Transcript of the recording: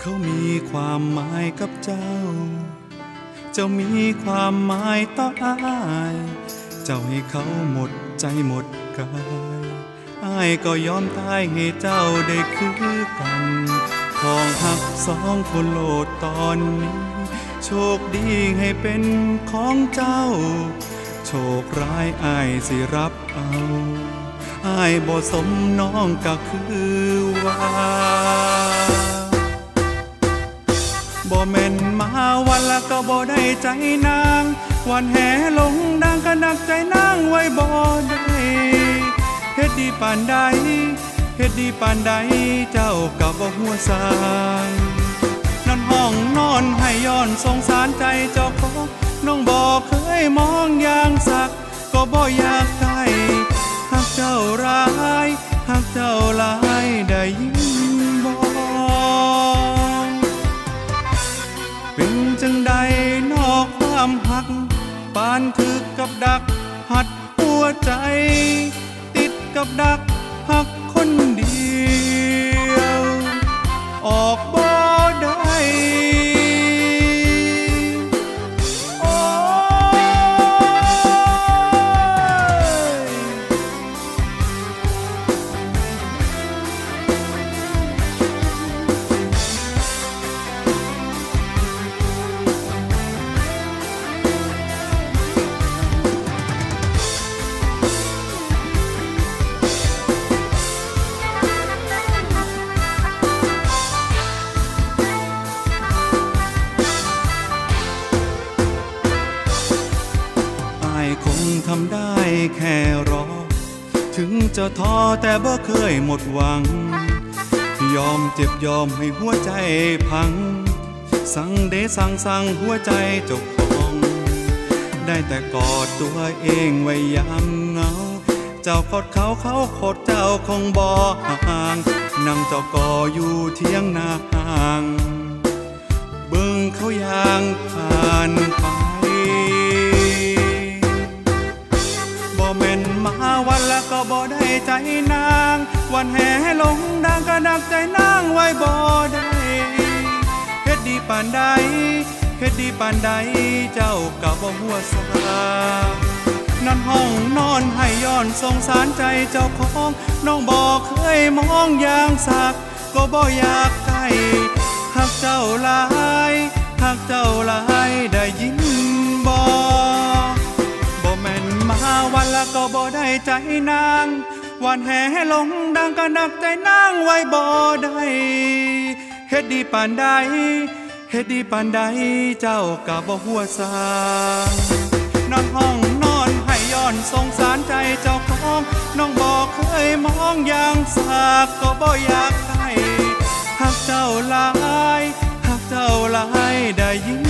เขามีความหมายกับเจ้า เจ้ามีความหมายต่ออาย เจ้าให้เขาหมดใจหมดกาย อายก็ยอมตายให้เจ้าได้คือกันของหักสองคนโลดตอนนี้ โชคดีให้เป็นของเจ้า โชคร้ายอายสิรับเอาอายบ่สมน้องก็คือว่าบ่แม่นมาวันละก็บ่ได้ใจนาง วันแห่ลงดังก็นักใจนางไว้บ่ได ดดีปานใดเฮ็ดดีปานใดเจ้าก็บ่หัวสางนอนห้องนอนให้ย้อนสงสารใจเจ้าของน้องบ่เคยมองอย่างสัก ก็บ่อยากใกลหากเจ้าร้ายหากเจ้าลายได้ยินบ่เป็นจังใดนอกความหัก ปานคือกับดักหัดหัวใจ ติด คงทำได้แค่รอ ถึงจะท้อแต่บ่เคยหมดหวัง ยอมเจ็บยอมให้หัวใจพัง สั่งเดสั่งสั่งหัวใจเจ้าของ ได้แต่กอดตัวเองไว้ยามเหงา เจ้าขดเขาเขาขดเจ้าคงบ่ห่างนั่งเจ้าก่ออยู่เที่ยงนาห่าง เบิ่งเขายางผ่านไป ก็บ่ได้ใจนาง วันแห่ลงดังก็ดักใจนางไว้บ่ได้เฮ็ดดีปานใดเฮ็ดดีปานใดเจ้าก็บ่หัวสานอนห้องนอนให้ย้อนสงสารใจเจ้าของน้องบ่เคยมองอย่างสัก ก็บ่อยากใกล้หักเจ้าลา ก็บ่ได้ใจนางวันแห่ลงดังก็นักใจนางไว้บ่ได้เฮ็ดดีปานใดเฮ็ดดีปานใดเจ้าก็บ่หัวสางนอนห้องนอนให้ย้อนสงสารใจเจ้าของน้องบ่เคยมองอย่างสากก็บ่อยากให้หักเจ้าหลายหักเจ้าหลายได้ยิน